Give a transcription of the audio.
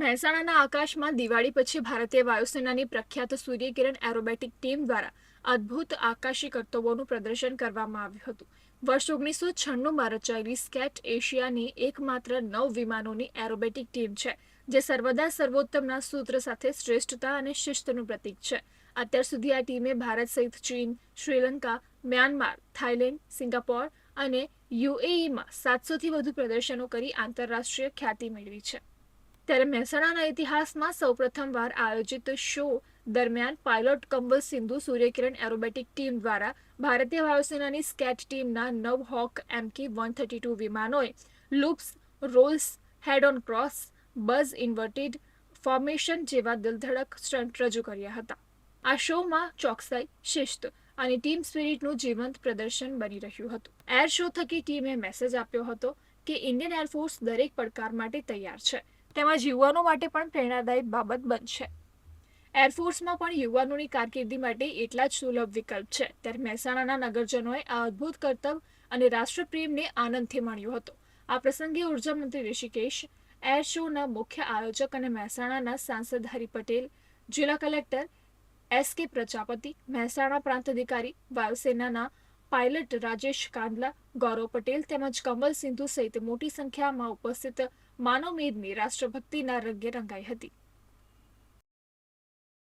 મહેસાણાના આકાશમાં દિવાળી પછી ભારતીય વાયુસેનાની પ્રખ્યાત સૂર્યકિરણ એરોબેટિક ટીમ દ્વારા અદ્ભુત આકાશી કરતબોનું પ્રદર્શન કરવામાં આવ્યું હતું. વર્ષ ઓગણીસો છન્નુંમાં રચાયેલી સ્કેટ એશિયાની એકમાત્ર નવ વિમાનોની એરોબેટિક ટીમ છે, જે સર્વદા સર્વોત્તમના સૂત્ર સાથે શ્રેષ્ઠતા અને શિસ્તનું પ્રતીક છે. અત્યાર સુધી આ ટીમે ભારત સહિત ચીન, શ્રીલંકા, મ્યાનમાર, થાઇલેન્ડ, સિંગાપોર અને યુએઈમાં સાતસોથી વધુ પ્રદર્શનો કરી આંતરરાષ્ટ્રીય ખ્યાતિ મેળવી છે. ત્યારે મહેસાણાના ઇતિહાસમાં સૌપ્રથમવાર આયોજિત શો દરમિયાન pilot Kambal Sindhu, Suryakiran aerobatic team દ્વારા ભારતીય વાયુસેનાની સ્કેટ ટીમના નવ Hawk MK one thirty two વિમાનોએ loops, rolls, head on cross, buzz inverted formation જેવા દિલધડક સ્ટન્ટ રજૂ કર્યા હતા. આ શોમાં ચોકસાઈ, શિસ્ત અને ટીમ સ્પિરિટનું જીવંત પ્રદર્શન બની રહ્યું હતું. એર શો થકી ટીમે મેસેજ આપ્યો હતો કે ઇન્ડિયન એરફોર્સ દરેક પડકાર માટે તૈયાર છે. તેમજ યુવાનો માટે પણ પ્રેરણાદાયક બાબત બનશે. એરફોર્સમાં પણ યુવાનોની કારકિર્દી માટે એટલા જ સુલભ વિકલ્પ છે. ત્યારે મહેસાણાના નગરજનોએ આ અદ્ભુત કર્તવ્ય અને રાષ્ટ્રપ્રેમને આનંદથી માણ્યો હતો. આ પ્રસંગે ઊર્જા મંત્રી ઋષિકેશ એર શોના મુખ્ય આયોજક અને મહેસાણાના સાંસદ હરિ પટેલ, જિલ્લા કલેક્ટર એસ કે પ્રજાપતિ, મહેસાણા પ્રાંત અધિકારી, વાયુસેનાના પાયલટ રાજેશ કાંદલા ગૌરવ પટેલ તેમજ કમલ સિંધુ સહિત મોટી સંખ્યામાં ઉપસ્થિત માનવ મેદની રાષ્ટ્રભક્તિના રંગે રંગાઈ હતી.